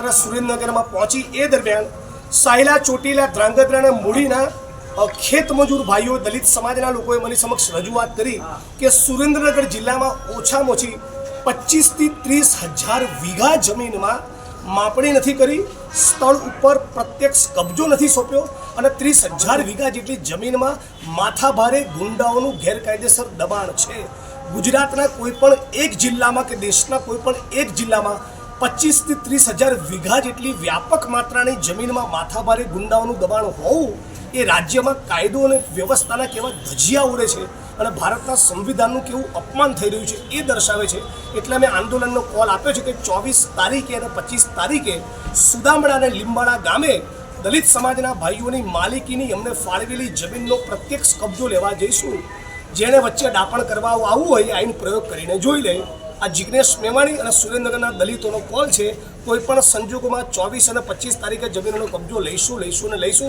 પદયાત્રા સુરેન્દ્રનગરમાં પહોંચી એ દરમિયાન સાયલા, ચોટીલા ધ્રાંગધ્રા અને મૂડીના ખેત મજૂર ભાઈઓ, દલિત સમાજના લોકોએ મને સમક્ષ રજૂઆત કરી કે સુરેન્દ્રનગર જિલ્લામાં ઓછામાં ઓછી પચીસથી ત્રીસ હજાર વીઘા જમીનમાં માપણી નથી કરી, સ્થળ ઉપર પ્રત્યક્ષ કબજો નથી સોંપ્યો અને ત્રીસ હજાર વીઘા જેટલી જમીનમાં માથાભારે ગુંડાઓનું ગેરકાયદેસર દબાણ છે. ગુજરાતના કોઈ પણ એક જિલ્લામાં કે દેશના કોઈ પણ એક જિલ્લામાં પચીસથી ત્રીસ હજાર વીઘા જેટલી વ્યાપક માત્રાની જમીનમાં માથાભારે ગુંડાઓનું દબાણ હોવું એ રાજ્યમાં કાયદો અને વ્યવસ્થાના કેવા ધજિયા ઉડે છે અને ભારતના સંવિધાનનું કેવું અપમાન થઈ રહ્યું છે એ દર્શાવે છે. એટલે મેં આંદોલનનો કોલ આપ્યો છે કે ચોવીસ તારીખે અને પચીસ તારીખે સુદામડા અને લીંબાડા ગામે દલિત સમાજના ભાઈઓની માલિકીની અમને ફાળવેલી જમીનનો પ્રત્યક્ષ કબજો લેવા જઈશું. જેણે વચ્ચે ડાપણ કરવા આવવું હોય આઈન પ્રયોગ કરીને જોઈ લે. આ જિગ્નેશ મેવાણી અને સુરેન્દ્રનગરના દલિતોનો કોલ છે, કોઈ પણ સંજોગોમાં ચોવીસ અને પચીસ તારીખે જમીનનો કબજો લઈશું લઈશું અને લઈશું.